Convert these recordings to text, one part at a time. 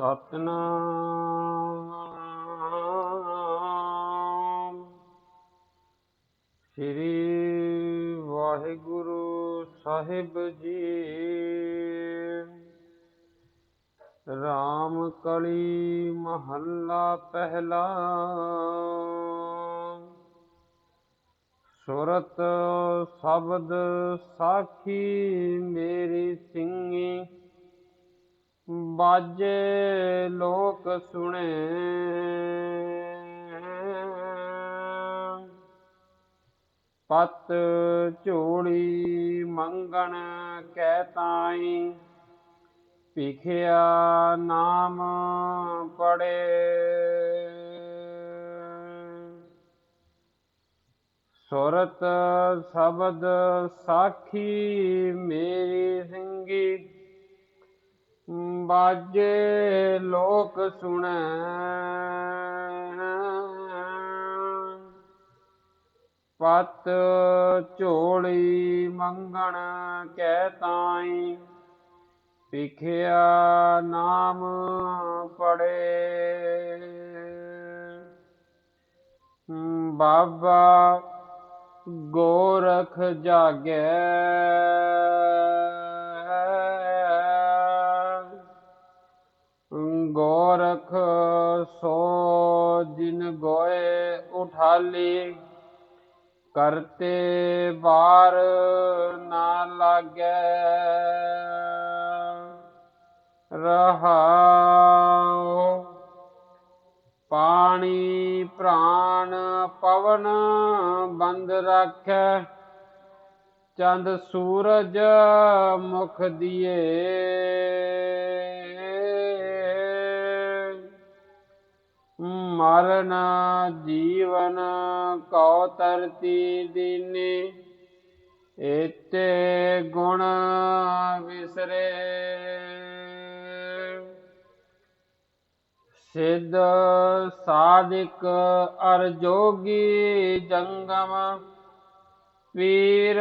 ਸਤਨਾਮ। ਸ੍ਰੀ ਵਾਹਿਗੁਰੂ ਸਾਹਿਬ ਜੀ। ਰਾਮ ਕਲੀ ਮਹੱਲਾ ਪਹਿਲਾ। ਸੁਰਤ ਸ਼ਬਦ ਸਾਖੀ ਮੇਰੀ ਸਿੰਘੀ ਬਾਜੇ ਲੋਕ ਸੁਣੇ ਪਤ ਝੋੜੀ ਮੰਗਣ ਕਹਿ ਤਾਈ ਭਿਖਿਆ ਨਾਮ ਪੜੇ ਸੁਰਤ ਸ਼ਬਦ ਸਾਖੀ ਮੇਰੀ ਸਿੰਘੀ ਬਾਜੇ ਲੋਕ ਸੁਣੈ। ਪਤ ਝੋਲੀ ਮੰਗਣ ਕਹਿ ਤਾਈ ਵਿਖਿਆ ਨਾਮ ਪੜੇ। ਬਾਬਾ ਗੋਰਖ ਜਾਗੈ। ਉਠਾਲੀ ਕਰਤੇ ਬਾਰ ਨਾ ਲਾਗੈ। ਰਹਾਉ ਪਾਣੀ ਪ੍ਰਾਣ ਪਵਨ ਬੰਦ ਰੱਖੈ, ਚੰਦ ਸੂਰਜ ਮੁਖ ਦੀਏ। ਮਰਨ ਜੀਵਨ ਕਉ ਤਰਤੀ ਦੀਨੇ ਏਤੇ ਗੁਣ ਵਿਸਰੇ। ਸਿੱਧ ਸਾਧਿਕ ਅਰ ਜੋਗੀ ਜੰਗਮ ਵੀਰ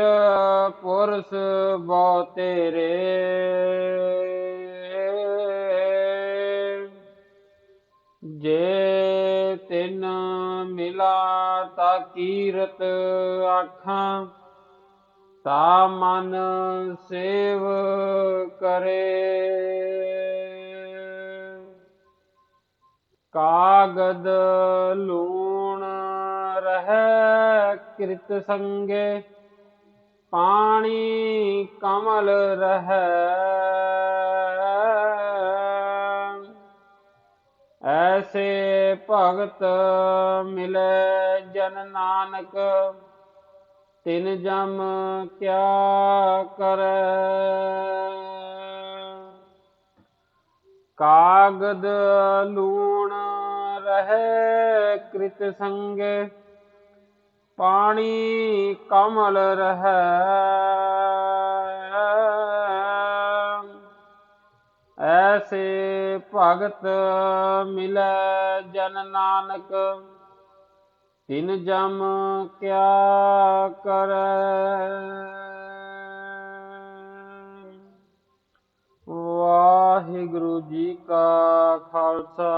ਪੁਰਸ ਬਹੁ ਤੇਰੇ। ਜੇ ਕੀਰਤ ਆਖਾਂ ਤਾ ਮਨ ਸੇਵ ਕਰੇ। ਕਾਗਦ ਲੂਣ ਰਹਿ ਕਿਰਤ ਸੰਗੇ ਪਾਣੀ ਕਮਲ ਰਹਿ। ਐਸੇ ਭਗਤ ਮਿਲੇ ਜਨ ਨਾਨਕ, ਤਿਨ ਜਮ ਕਿਆ ਕਰੈ। ਕਾਗਦ ਲੂਣ ਰਹੇ ਕ੍ਰਿਤ ਸੰਗੇ, ਪਾਣੀ ਕਮਲ ਰਹੇ। ਐਸੇ ਭਗਤ ਮਿਲੈ ਜਨ ਨਾਨਕ, ਤਿਨ ਜਮ ਕਿਆ ਕਰੈ। ਵਾਹਿਗੁਰੂ ਜੀ ਕਾ ਖਾਲਸਾ,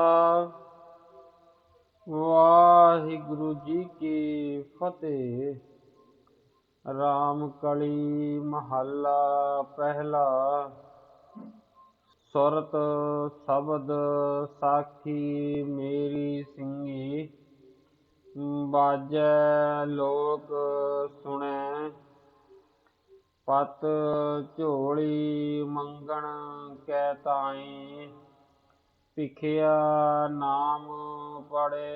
ਵਾਹਿਗੁਰੂ ਜੀ ਕੀ ਫਤਿਹ। ਰਾਮ ਕਲੀ ਮਹੱਲਾ ਪਹਿਲਾ। ਸੁਰਤ ਸ਼ਬਦ ਸਾਖੀ ਮੇਰੀ ਸਿੰਘੀ ਬਾਜੈ ਲੋਕ ਸੁਣੈ, ਪਤ ਝੋਲੀ ਮੰਗਣ ਕੈ ਤਾਈ, ਭਿਖਿਆ ਨਾਮ ਪੜੇ